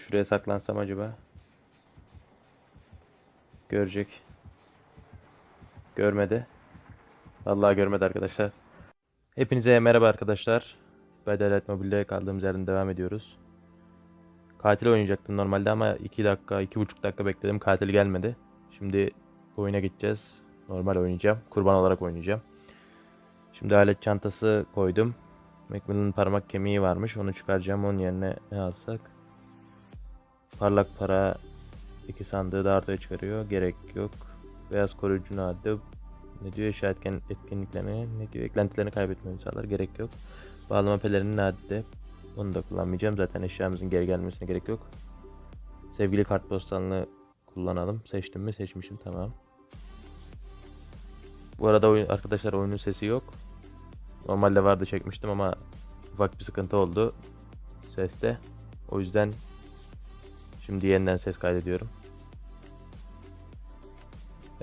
şuraya saklansam acaba? Görecek. Görmedi. Vallahi görmedi arkadaşlar. Hepinize merhaba arkadaşlar. Bedelet Mobil'de kaldığımız yerden devam ediyoruz. Katil oynayacaktım normalde ama 2 dakika, 2,5 dakika bekledim. Katil gelmedi. Şimdi oyuna gideceğiz. Normal oynayacağım. Kurban olarak oynayacağım. Şimdi alet çantası koydum. Macmillan'ın parmak kemiği varmış. Onu çıkaracağım. Onun yerine ne alsak? Parlak para iki sandığı da ortaya çıkarıyor. Gerek yok. Beyaz koruyucu nadde ne diyor işaretken etkinliklerini ne diyor eklentilerini kaybetmemizi sağlar. Gerek yok. Bağlama pelerini nadde. Onu da kullanmayacağım. Zaten eşyamızın geri gelmesine gerek yok. Sevgili kartpostalını kullanalım. Seçtim mi? Seçmişim. Tamam. Bu arada oyun, arkadaşlar oyunun sesi yok. Normalde vardı çekmiştim ama ufak bir sıkıntı oldu seste. O yüzden şimdi yeniden ses kaydediyorum.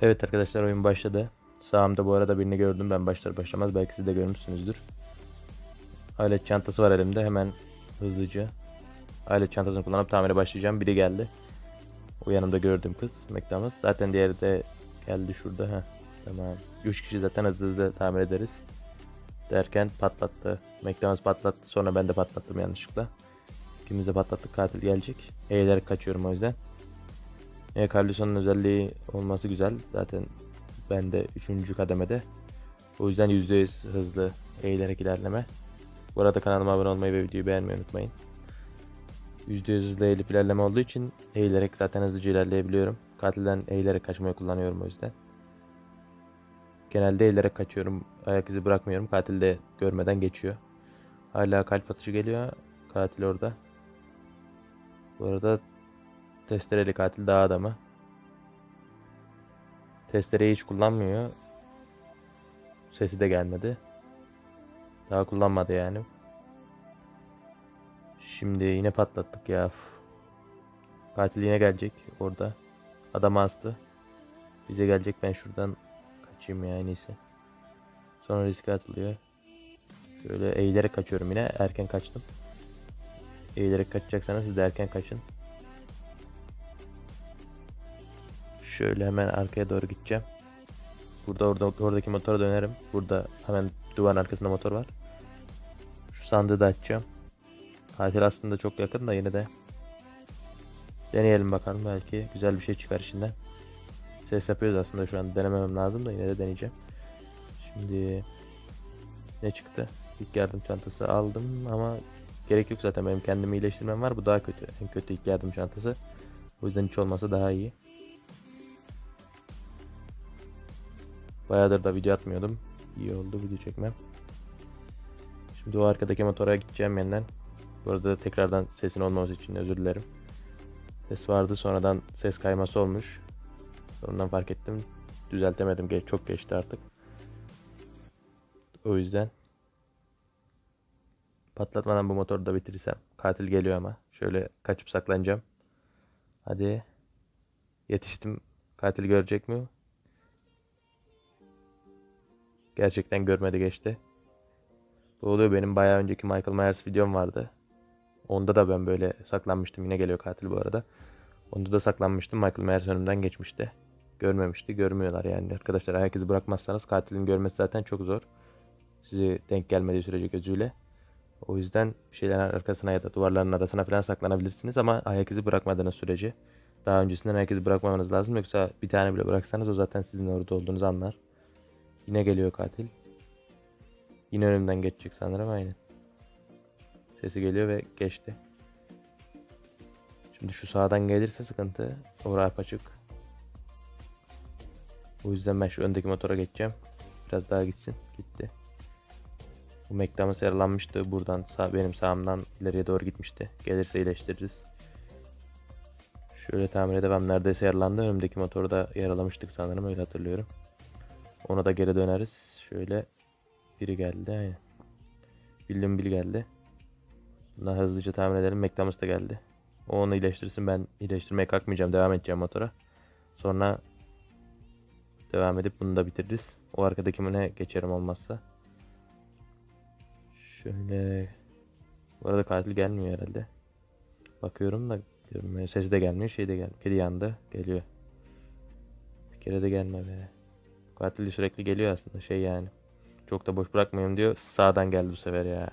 Evet arkadaşlar oyun başladı. Sağımda bu arada birini gördüm ben başlar başlamaz. Belki siz de görmüşsünüzdür. Alet çantası var elimde. Hemen hızlıca alet çantasını kullanıp tamire başlayacağım. Biri geldi. O yanımda gördüğüm kız McDonald's. Zaten diğeri de geldi şurada. Heh, tamam. 3 kişi zaten hızlı hızlı tamir ederiz. Derken patlattı. McDonald's patlattı. Sonra ben de patlattım yanlışlıkla. İkimiz de patlattık. Katil gelecek. Eğilerek kaçıyorum o yüzden. E, Carloson'un özelliği olması güzel. Zaten ben de 3. kademede. O yüzden %100 hızlı eğilerek ilerleme. Bu arada kanalıma abone olmayı ve videoyu beğenmeyi unutmayın. %100 hızlı eğilip ilerleme olduğu için eğilerek zaten hızlıca ilerleyebiliyorum. Katilden eğilerek kaçmayı kullanıyorum o yüzden. Genelde eğilerek kaçıyorum. Ayak izi bırakmıyorum. Katil de görmeden geçiyor. Hala kalp atışı geliyor. Katil orada. Bu arada testereli katil daha adamı. Testereyi hiç kullanmıyor. Sesi de gelmedi. Daha kullanmadı yani. Şimdi yine patlattık ya. Katil yine gelecek orada. Adam astı. Bize gelecek ben şuradan kaçayım ya en iyisi. Sonra riske atılıyor. Şöyle eğilerek kaçıyorum yine. Erken kaçtım. Eğilerek kaçacaksanız siz de erken kaçın. Şöyle hemen arkaya doğru gideceğim. Burada orada oradaki motora dönerim. Burada hemen duvarın arkasında motor var. Şu sandığı da açacağım. Katil aslında çok yakın da yine de deneyelim bakalım belki güzel bir şey çıkar içinden. Ses yapıyoruz aslında şu an denememem lazım da yine de deneyeceğim. Şimdi ne çıktı? İlk yardım çantası aldım ama gerek yok zaten benim kendimi iyileştirmem var. Bu daha kötü. En kötü ilk yardım çantası. O yüzden hiç olmasa daha iyi. Bayağıdır da video atmıyordum. İyi oldu video çekmem. Şimdi o arkadaki motora gideceğim yeniden. Bu arada tekrardan sesin olmaması için özür dilerim. Ses vardı sonradan ses kayması olmuş. Sonradan fark ettim. Düzeltemedim. Geç, çok geçti artık. O yüzden patlatmadan bu motoru da bitirirsem. Katil geliyor ama. Şöyle kaçıp saklanacağım. Hadi. Yetiştim. Katil görecek mi? Gerçekten görmedi geçti. Bu oluyor benim bayağı önceki Michael Myers videom vardı. Onda da ben böyle saklanmıştım. Yine geliyor katil bu arada. Onda da saklanmıştım. Michael Myers önümden geçmişti. Görmemişti. Görmüyorlar yani. Arkadaşlar herkesi bırakmazsanız katilin görmesi zaten çok zor. Sizi denk gelmediği sürece gözüyle. O yüzden bir şeylerin arkasına ya da duvarların arasına falan saklanabilirsiniz ama ayak izi bırakmadığınız sürece daha öncesinden ayak izi bırakmamanız lazım. Yoksa bir tane bile bıraksanız o zaten sizin orada olduğunuzu anlar. Yine geliyor katil. Yine önümden geçecek sanırım aynen. Sesi geliyor ve geçti. Şimdi şu sağdan gelirse sıkıntı. Oraya açık. O yüzden ben şu öndeki motora geçeceğim. Biraz daha gitsin. Gitti. Bu McDonald's yaralanmıştı. Buradan sağ, benim sağımdan ileriye doğru gitmişti. Gelirse iyileştiririz. Şöyle tamir edemem. Neredeyse yaralandı. Önümdeki motoru da yaralamıştık sanırım. Öyle hatırlıyorum. Ona da geri döneriz. Şöyle biri geldi. Aynen. Bildiğim biri geldi. Bundan hızlıca tamir edelim. McDonald's da geldi. O onu iyileştirsin. Ben iyileştirmeye kalkmayacağım. Devam edeceğim motora. Sonra devam edip bunu da bitiririz. O arkadakine geçerim olmazsa. Şöyle. Bu arada katil gelmiyor herhalde. Bakıyorum da Diyorum ya, sesi de gelmiyor, şey de gelmiyor. Kedi yandı, geliyor. Bir kere de gelme be. Katil sürekli geliyor aslında şey yani. Çok da boş bırakmayayım diyor. Sağdan geldi bu sefer ya.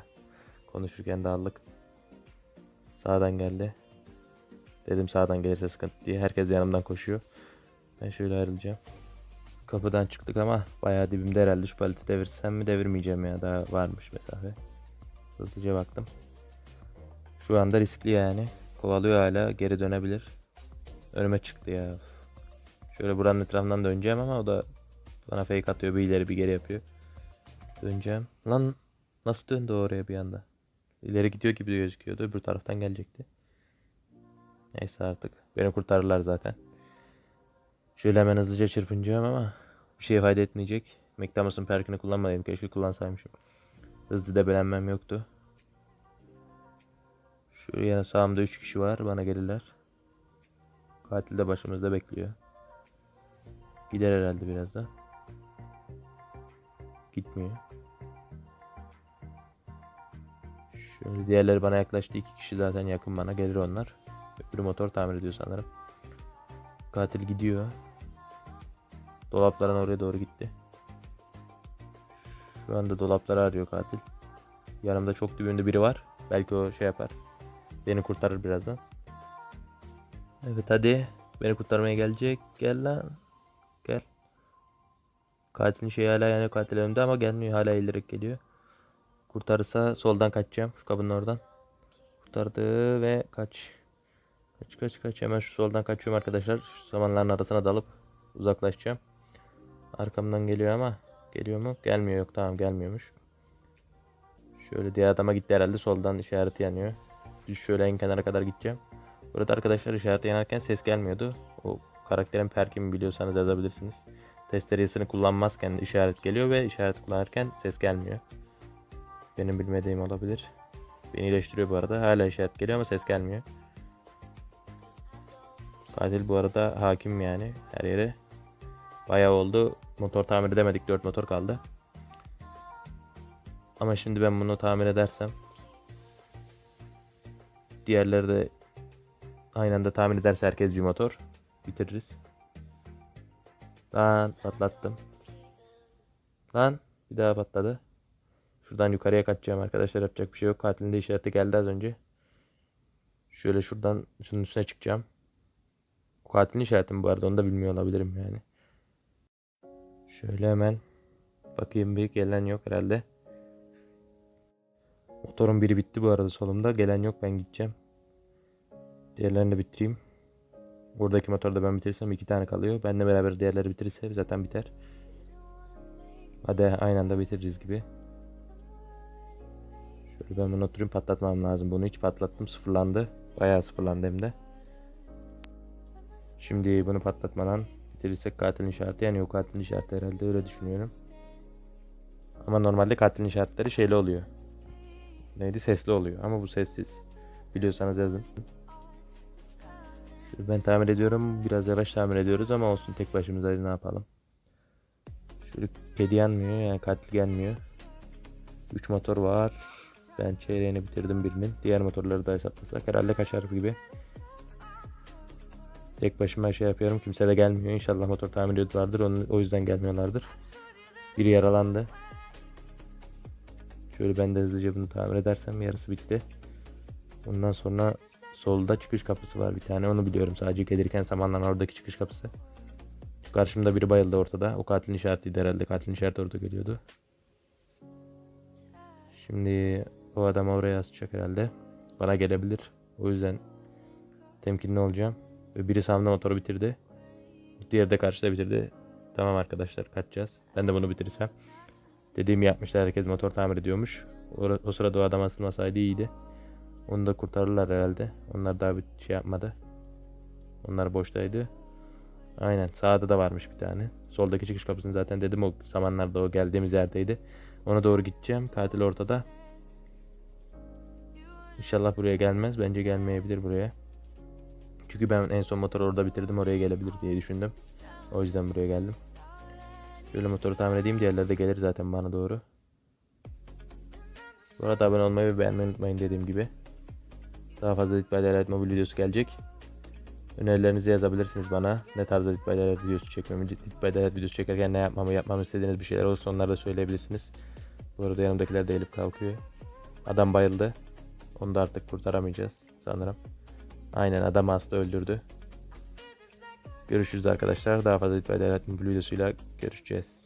Konuşurken de aldık. Sağdan geldi. Dedim sağdan gelirse sıkıntı diye. Herkes yanımdan koşuyor. Ben şöyle ayrılacağım. Kapıdan çıktık ama bayağı dibimde herhalde. Şu paleti devirsem mi devirmeyeceğim ya. Daha varmış mesafe. Hızlıca baktım. Şu anda riskli yani. Kovalıyor hala. Geri dönebilir. Önüme çıktı ya. Şöyle buranın etrafından döneceğim ama o da bana fake atıyor. Bir ileri bir geri yapıyor. Döneceğim. Lan nasıl döndü oraya bir anda? İleri gidiyor gibi gözüküyordu. Öbür taraftan gelecekti. Neyse artık. Beni kurtarırlar zaten. Şöyle hemen hızlıca çırpınacağım ama bir şey fayda etmeyecek. McDonald's'ın perkini kullanmalıydım. Keşke kullansaymışım. Hızlı debelenmem yoktu. Şuraya sağımda 3 kişi var. Bana gelirler. Katil de başımızda bekliyor. Gider herhalde birazdan. Gitmiyor. Şöyle diğerleri bana yaklaştı. iki kişi zaten yakın bana. Gelir onlar. Öbürü motor tamir ediyor sanırım. Katil gidiyor. Dolapların oraya doğru gitti. Şu anda dolapları arıyor katil. Yanımda çok dibinde biri var. Belki o şey yapar. Beni kurtarır birazdan. Evet hadi. Beni kurtarmaya gelecek. Gel lan. Gel. Katilin şeyi hala yani katil önümde ama gelmiyor. Hala eğilerek geliyor. Kurtarırsa soldan kaçacağım. Şu kabının oradan. Kurtardı ve kaç. Kaç kaç kaç. Hemen şu soldan kaçıyorum arkadaşlar. Şu samanların arasına dalıp uzaklaşacağım. Arkamdan geliyor ama. Geliyor mu? Gelmiyor yok. Tamam gelmiyormuş. Şöyle diğer adama gitti herhalde. Soldan işareti yanıyor. Düz şöyle en kenara kadar gideceğim. Burada arkadaşlar işareti yanarken ses gelmiyordu. O karakterin perkimi biliyorsanız yazabilirsiniz. Testeresini kullanmazken işaret geliyor ve işaret kullanırken ses gelmiyor. Benim bilmediğim olabilir. Beni iyileştiriyor bu arada. Hala işaret geliyor ama ses gelmiyor. Katil bu arada hakim yani her yere. Bayağı oldu. Motor tamir edemedik. 4 motor kaldı. Ama şimdi ben bunu tamir edersem diğerleri de aynı anda tamir ederse herkes bir motor bitiririz. Lan patlattım. Lan bir daha patladı. Şuradan yukarıya kaçacağım arkadaşlar yapacak bir şey yok. Katilin de işareti geldi az önce. Şöyle şuradan şunun üstüne çıkacağım. Bu katilin işareti mi bu arada onu da bilmiyor olabilirim yani. Şöyle hemen bakayım bir gelen yok herhalde. Motorun biri bitti bu arada solumda. Gelen yok ben gideceğim. Diğerlerini de bitireyim. Buradaki motoru da ben bitirirsem iki tane kalıyor. Benle beraber diğerleri bitirirse zaten biter. Hadi aynı anda bitiririz gibi. Şöyle ben bunu oturayım patlatmam lazım. Bunu hiç patlattım sıfırlandı. Bayağı sıfırlandı hem de. Şimdi bunu patlatmadan bitirirsek katilin işareti yani o katilin işareti herhalde öyle düşünüyorum. Ama normalde katilin işaretleri şeyli oluyor. Neydi sesli oluyor ama bu sessiz. Biliyorsanız yazın. Şöyle ben tamir ediyorum. Biraz yavaş tamir ediyoruz ama olsun tek başımıza ne yapalım. Şöyle kedi yanmıyor yani katil gelmiyor. 3 motor var. Ben çeyreğini bitirdim birinin. Diğer motorları da hesaplasak herhalde kaçarız gibi. Tek başıma şey yapıyorum. Kimse de gelmiyor. İnşallah motor tamir ediyorlardır. Onun, o yüzden gelmiyorlardır. Biri yaralandı. Şöyle ben de hızlıca bunu tamir edersem yarısı bitti. Ondan sonra solda çıkış kapısı var bir tane. Onu biliyorum sadece gelirken samanların oradaki çıkış kapısı. Karşımda biri bayıldı ortada. O katilin işaretiydi herhalde. Katilin işareti orada geliyordu. Şimdi o adam oraya asacak herhalde. Bana gelebilir. O yüzden temkinli olacağım. Biri sağımda motoru bitirdi. Diğeri de karşıda bitirdi. Tamam arkadaşlar kaçacağız. Ben de bunu bitirirsem. Dediğimi yapmışlar. Herkes motor tamir ediyormuş. O, o sırada o adam asılmasaydı iyiydi. Onu da kurtarırlar herhalde. Onlar daha bir şey yapmadı. Onlar boştaydı. Aynen sağda da varmış bir tane. Soldaki çıkış kapısını zaten dedim o zamanlarda o geldiğimiz yerdeydi. Ona doğru gideceğim. Katil ortada. İnşallah buraya gelmez. Bence gelmeyebilir buraya. Çünkü ben en son motoru orada bitirdim. Oraya gelebilir diye düşündüm. O yüzden buraya geldim. Şöyle motoru tamir edeyim. Diğerleri de gelir zaten bana doğru. Bu arada abone olmayı ve beğenmeyi unutmayın dediğim gibi. Daha fazla Dead by Daylight mobil videosu gelecek. Önerilerinizi yazabilirsiniz bana. Ne tarzda Dead by Daylight videosu çekmemi, Dead by Daylight videosu çekerken ne yapmamı, yapmamı istediğiniz bir şeyler olursa onları da söyleyebilirsiniz. Bu arada yanımdakiler de elip kalkıyor. Adam bayıldı. Onu da artık kurtaramayacağız sanırım. Aynen adam hasta öldürdü. Görüşürüz arkadaşlar. Daha fazla by Daylight mobil videosuyla görüşeceğiz.